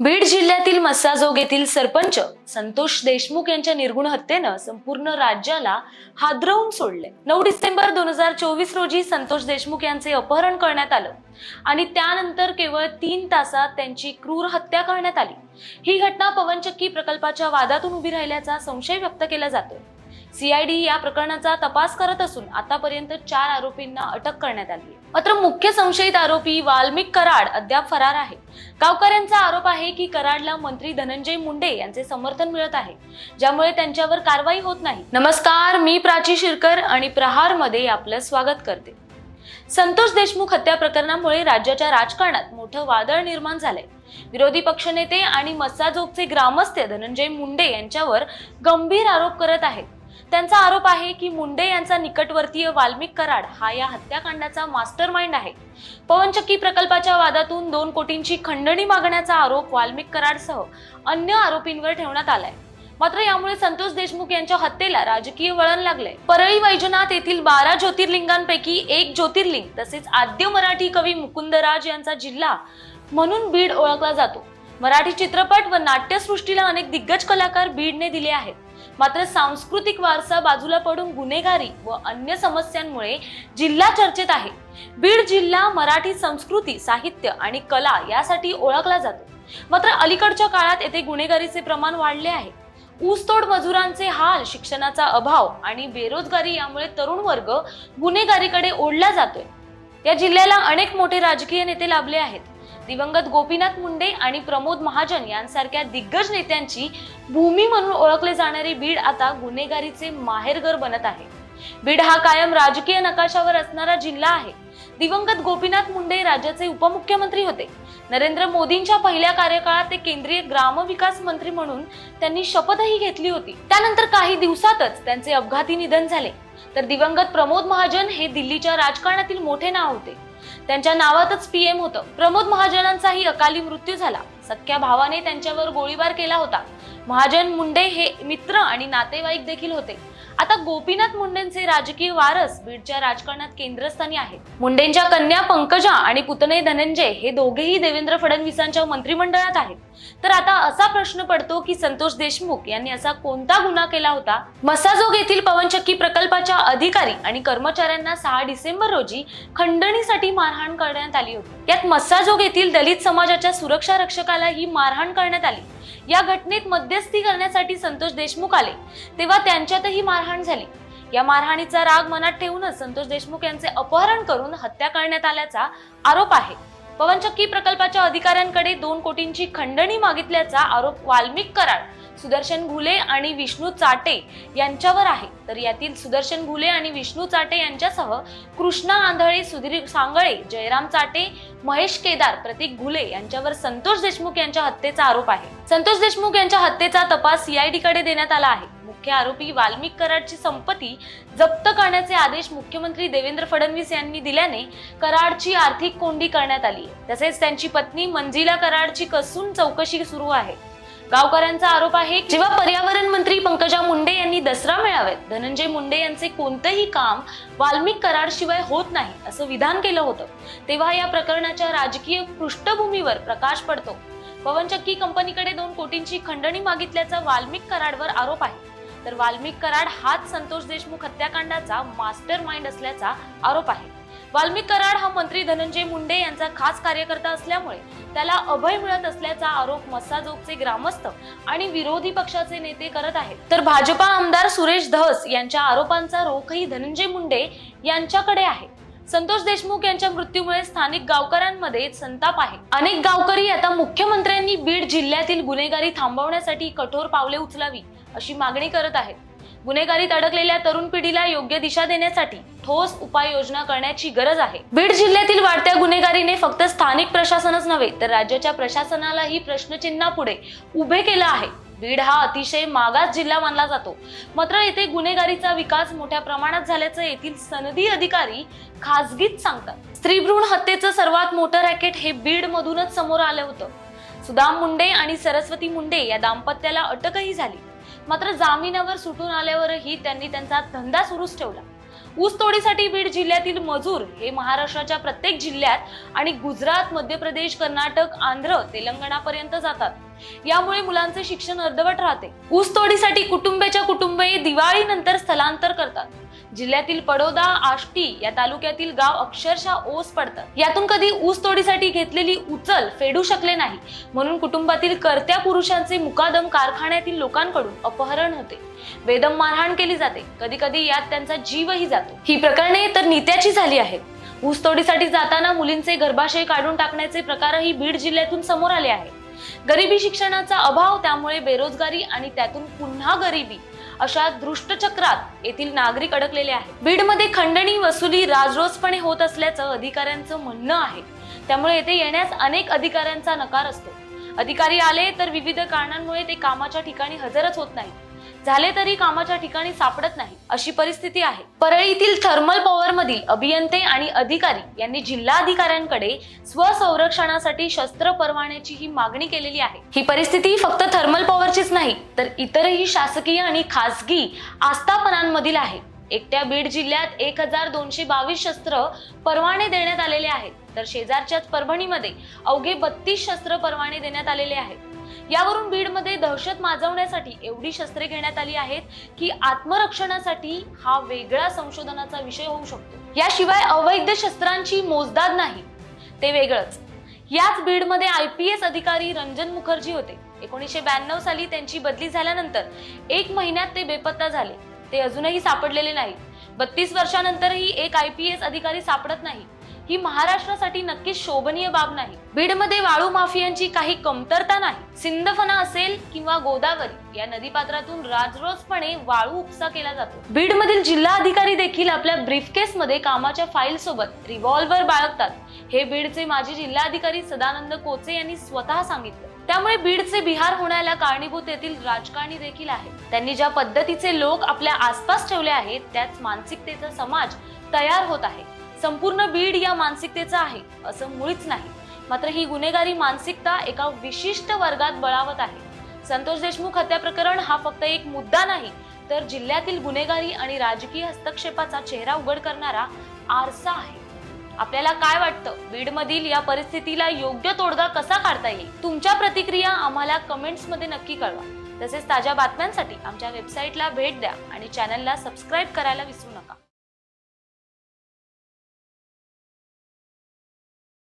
बीड जिल्ह्यातील मस्साजोग येथील सरपंच संतोष देशमुख यांच्या निर्गुण हत्येनं संपूर्ण राज्याला हादरवून सोडले. नऊ डिसेंबर दोन हजार चोवीस रोजी संतोष देशमुख यांचे अपहरण करण्यात आलं आणि त्यानंतर केवळ तीन तासात त्यांची क्रूर हत्या करण्यात आली. ही घटना पवनचक्की प्रकल्पाच्या वादातून उभी राहिल्याचा संशय व्यक्त केला जातोय. सीआयडी या प्रकरणाचा तपास करत असून आतापर्यंत चार आरोपींना अटक करण्यात आली मात्र मुख्य संशयित आरोपी वाल्मिक कराड अद्याप फरार आहे. गावकऱ्यांचा आरोप आहे की कराडला मंत्री धनंजय मुंडे यांचे समर्थन मिळत आहे ज्यामुळे त्यांच्यावर कारवाई होत नाही. नमस्कार मी प्राची शिरकर आणि प्रहारमध्ये आपलं स्वागत करते. संतोष देशमुख हत्या प्रकरणामुळे राज्याच्या राजकारणात मोठं वादळ निर्माण झालंय. विरोधी पक्षनेते आणि मस्साजोगचे ग्रामस्थ धनंजय मुंडे यांच्यावर गंभीर आरोप करत आहेत. त्यांचा आरोप आहे की मुंडे यांचा निकटवर्तीय वाल्मिक कराड हा या हत्याकांडाचा मास्टर माइंड आहे. पवनचक्की प्रकल्पाच्या वादातून दोन कोटींची खंडणी मागण्याचा आरोप वाल्मिक कराडसह अन्य आरोपींवर ठेवण्यात आलाय. मात्र यामुळे संतोष देशमुख यांच्या हत्येला राजकीय वळण लागले परळी वैजनाथ येथील बारा ज्योतिर्लिंगांपैकी एक ज्योतिर्लिंग तसेच आद्य मराठी कवी मुकुंदराज यांचा जिल्हा म्हणून बीड ओळखला जातो. मराठी चित्रपट व नाट्यसृष्टीला अनेक दिग्गज कलाकार बीडने दिले आहेत. मात्र सांस्कृतिक वारसा बाजूला पडून गुन्हेगारी व अन्य समस्यांमुळे जिल्हा चर्चेत आहे. बीड जिल्हा मराठी संस्कृती साहित्य आणि कला यासाठी ओळखला जातो. मात्र अलीकडच्या काळात येथे गुन्हेगारीचे प्रमाण वाढले आहे. ऊसतोड मजुरांचे हाल शिक्षणाचा अभाव आणि बेरोजगारी यामुळे तरुण वर्ग गुन्हेगारीकडे ओढला जातोय. या जिल्ह्याला अनेक मोठे राजकीय नेते लाभले आहेत. दिवंगत गोपीनाथ मुंडे आणि प्रमोद महाजन यांसारख्या दिग्गज नेत्यांची भूमी म्हणून ओळखले जाणारे बीड आता गुन्हेगारीचे माहेरघर बनत आहे. बीड हा कायम राजकीय नकाशावर असणारा जिल्हा आहे. दिवंगत गोपीनाथ मुंडे राज्याचे उपमुख्यमंत्री होते. नरेंद्र मोदींच्या पहिल्या कार्यकाळात ते केंद्रीय ग्रामविकास मंत्री म्हणून त्यांनी शपथही घेतली होती. त्यानंतर काही दिवसातच त्यांचे अपघाती निधन झाले. तर दिवंगत प्रमोद महाजन हे दिल्लीच्या राजकारणातील मोठे नाव होते. त्यांच्या नावातच पीएम होतं. प्रमोद महाजनांचाही अकाली मृत्यू झाला. सख्या भावाने त्यांच्यावर गोळीबार केला होता. महाजन मुंडे हे मित्र आणि नातेवाईक देखील होते. आता गोपीनाथ मुंडेंचे राजकीय वारस बीडच्या राजकारणात केंद्रस्थानी आहेत. मुंडेंच्या कन्या पंकजा आणि पुतणे धनंजय हे दोघेही देवेंद्र फडणवीसांच्या मंत्रिमंडळात आहेत. तर आता असा प्रश्न पडतो की संतोष देशमुख यांनी असा कोणता गुन्हा केला होता? मसाजोग येथील पवनचक्की प्रकल्पाच्या अधिकारी आणि कर्मचाऱ्यांना सहा डिसेंबर रोजी खंडणीसाठी मारहाण करण्यात आली होती. यात मस्साजोग येथील दलित समाजाच्या सुरक्षा रक्षकाला ही मारहाण करण्यात आली. या घटनेत मध्यस्थी करण्यासाठी संतोष देशमुख आले. तेव्हा त्यांच्यातही मारहाण झाली. या मारहाणीचा राग मनात ठेवूनच संतोष देशमुख यांचे अपहरण करून हत्या करण्यात आल्याचा आरोप आहे. पवनचक्की प्रकल्पाच्या अधिकाऱ्यांकडे दोन कोटींची खंडणी मागितल्याचा आरोप वाल्मिक कराड सुदर्शन घुले आणि विष्णू चाटे यांच्यावर आहे. तर यातील सुदर्शन घुले आणि विष्णू चाटे यांच्यासह कृष्णा आंधळे सुधीर सांगळे जयराम चाटे महेश केदार प्रतीक घुले यांच्यावर संतोष देशमुख यांच्या हत्येचा आरोप आहे. संतोष देशमुख यांच्या हत्येचा तपास सीआयडी कडे देण्यात आला आहे. मुख्य आरोपी वाल्मिक कराडची संपत्ती जप्त करण्याचे आदेश मुख्यमंत्री देवेंद्र फडणवीस यांनी दिल्याने कराडची आर्थिक कोंडी करण्यात आली तसेच त्यांची पत्नी मंजिला कराडची कसून चौकशी सुरू आहे. गावकऱ्यांचा आरोप आहे जेव्हा पर्यावरण मंत्री पंकजा मुंडे यांनी दसरा मेळाव्यात धनंजय मुंडे यांचे कोणतेही काम वाल्मिक कराड शिवाय होत नाही असं विधान केलं होतं तेव्हा या प्रकरणाच्या राजकीय पृष्ठभूमीवर प्रकाश पडतो. पवनचक्की कंपनीकडे दोन कोटींची खंडणी मागितल्याचा वाल्मिक कराडवर आरोप आहे. तर वाल्मिक कराड हाच संतोष देशमुख हत्याकांडाचा मास्टर माइंड असल्याचा आरोप आहे. वाल्मिक कराड हा मंत्री धनंजय मुंडे यांचा खास कार्यकर्ता असल्यामुळे त्याला अभय मिळत असल्याचा आरोप मस्साजोगचे ग्रामस्थ आणि विरोधी पक्षाचे नेते करत आहेत. तर भाजपा आमदार सुरेश धस यांच्या आरोपांचा रोखही धनंजय मुंडे यांच्याकडे आहे. संतोष देशमुख यांच्या मृत्यूमुळे स्थानिक गावकऱ्यांमध्ये संताप आहे. अनेक गावकरी आता मुख्यमंत्र्यांनी बीड जिल्ह्यातील गुन्हेगारी थांबवण्यासाठी कठोर पावले उचलावी अशी मागणी करत आहेत. गुन्हेगारीत अडकलेल्या तरुण पिढीला योग्य दिशा देण्यासाठी ठोस उपाययोजना करण्याची गरज आहे. बीड जिल्ह्यातील वाढत्या गुन्हेगारीने फक्त स्थानिक प्रशासनच नव्हे तर राज्याच्या प्रशासनालाही प्रश्नचिन्हा पुढे उभे केलं आहे. बीड हा अतिशय मागास जिल्हा मानला जातो. मात्र येथे गुन्हेगारीचा विकास मोठ्या प्रमाणात झाल्याचं येथील सनदी अधिकारी खासगीत सांगतात. स्त्रीभ्रूण हत्येचं सर्वात मोठं रॅकेट हे बीड मधूनच समोर आलं होतं. सुदाम मुंडे आणि सरस्वती मुंडे या दाम्पत्याला अटकही झाली. मात्र जामिनावर सुटून आल्यावरही त्यांनी त्यांचा धंदा सुरूच ठेवला. ऊसतोडीसाठी बीड जिल्ह्यातील मजूर हे महाराष्ट्राच्या प्रत्येक जिल्ह्यात आणि गुजरात मध्य प्रदेश कर्नाटक आंध्र तेलंगणापर्यंत जातात. यामुळे मुलांचे शिक्षण अर्धवट राहते. ऊसतोडीसाठी कुटुंबाच्या कुटुंबे दिवाळीनंतर स्थलांतर करतात. जिल्ह्यातील पडोदा आष्टी या तालुक्यातील गाव अक्षरशः ओस पडतात यातून कधी ऊस तोडीसाठी घेतलेली उचल फेडू शकले नाही. म्हणून कुटुंबातील कर्त्या पुरुषांचे मुकादम कारखान्यातील लोकांकडून अपहरण होते. बेदम मारहाण केली जाते. कधी कधी यात त्यांचा जीवही जातो. ही प्रकरणे तर नित्याची झाली आहेत. ऊसतोडीसाठी जाताना मुलींचे गर्भाशय काढून टाकण्याचे प्रकारही बीड जिल्ह्यातून समोर आले आहेत. गरिबी शिक्षणाचा अभाव त्यामुळे बेरोजगारी आणि त्यातून पुन्हा गरिबी अशा दृष्टचक्रात येथील नागरिक अडकलेले आहेत. बीडमध्ये खंडणी वसुली राजरोसपणे होत असल्याचं अधिकाऱ्यांचं म्हणणं आहे. त्यामुळे येथे येण्यास अनेक अधिकाऱ्यांचा नकार असतो. अधिकारी आले तर विविध कारणांमुळे ते कामाच्या ठिकाणी हजरच होत नाही झाले तरी कामाच्या ठिकाणी सापडत नाही अशी परिस्थिती आहे. परळीतील थर्मल पॉवर मधील अभियंते आणि अधिकारी यांनी जिल्हाधिकाऱ्यांकडे स्वसंरक्षणासाठी शस्त्र परवान्याची ही मागणी केलेली आहे. ही परिस्थिती फक्त थर्मल पॉवरचीच नाही तर इतरही शासकीय आणि खासगी आस्थापनांमधील आहे. एकट्या बीड जिल्ह्यात एक हजार दोनशे बावीस शस्त्र परवाने देण्यात आलेले आहेत तर शेजारच्याच परभणीमध्ये अवघे बत्तीस शस्त्र परवाने देण्यात आलेले आहेत. यावरून बीडमध्ये दहशत माजवण्यासाठी एवढी शस्त्रे घेण्यात आली आहेत की आत्मरक्षणासाठी हा वेगळा संशोधनाचा विषय होऊ शकतो. याशिवाय अवैध शस्त्रांची मोजदाद नाही. ते वेगळंच. याच बीडमध्ये आय पी एस अधिकारी रंजन मुखर्जी होते. एकोणीसशे ब्याण्णव साली त्यांची बदली झाल्यानंतर एक महिन्यात ते बेपत्ता झाले. ते अजूनही सापडलेले नाही बत्तीस वर्षानंतरही एक आय पी एस अधिकारी सापडत नाही. ही महाराष्ट्रासाठी नक्कीच शोभनीय बाब नाही. बीडमध्ये वाळू माफियांची काही कमतरता नाही. सिंदफणा असेल किंवा गोदावरी या नदीपात्रातून राजरोजपणे वाळू उपसा केला जातो. बीडमधील जिल्हा अधिकारी देखील आपल्या ब्रीफकेस मध्ये कामाच्या फाईल सोबत रिव्हॉल्वर बाळगतात. हे बीडचे माजी जिल्हाधिकारी सदानंद कोचे यांनी स्वतः सांगितलं. त्यामुळे बीडचे बिहार होण्याला कारणीभूत येथील राजकारणी देखील आहे त्यांनी ज्या पद्धतीचे लोक आपल्या आसपास ठेवले आहेत त्याच मानसिकतेचा समाज तयार होत आहे. संपूर्ण बीड या मानसिकतेचा आहे असं मुळीच नाही. मात्र ही गुन्हेगारी मानसिकता एका विशिष्ट वर्गात बळावत आहे. संतोष देशमुख हत्या प्रकरण हा फक्त एक मुद्दा नाही तर जिल्ह्यातील गुन्हेगारी आणि राजकीय हस्तक्षेपाचा चेहरा उघड करणारा आरसा आहे. आपल्याला काय वाटतं? बीडमधील या परिस्थितीला योग्य तोडगा कसा काढता येईल? तुमच्या प्रतिक्रिया आम्हाला कमेंट्समध्ये नक्की कळवा. तसेच ताज्या बातम्यांसाठी आमच्या वेबसाईटला भेट द्या आणि चॅनलला सबस्क्राईब करायला विसरू नका.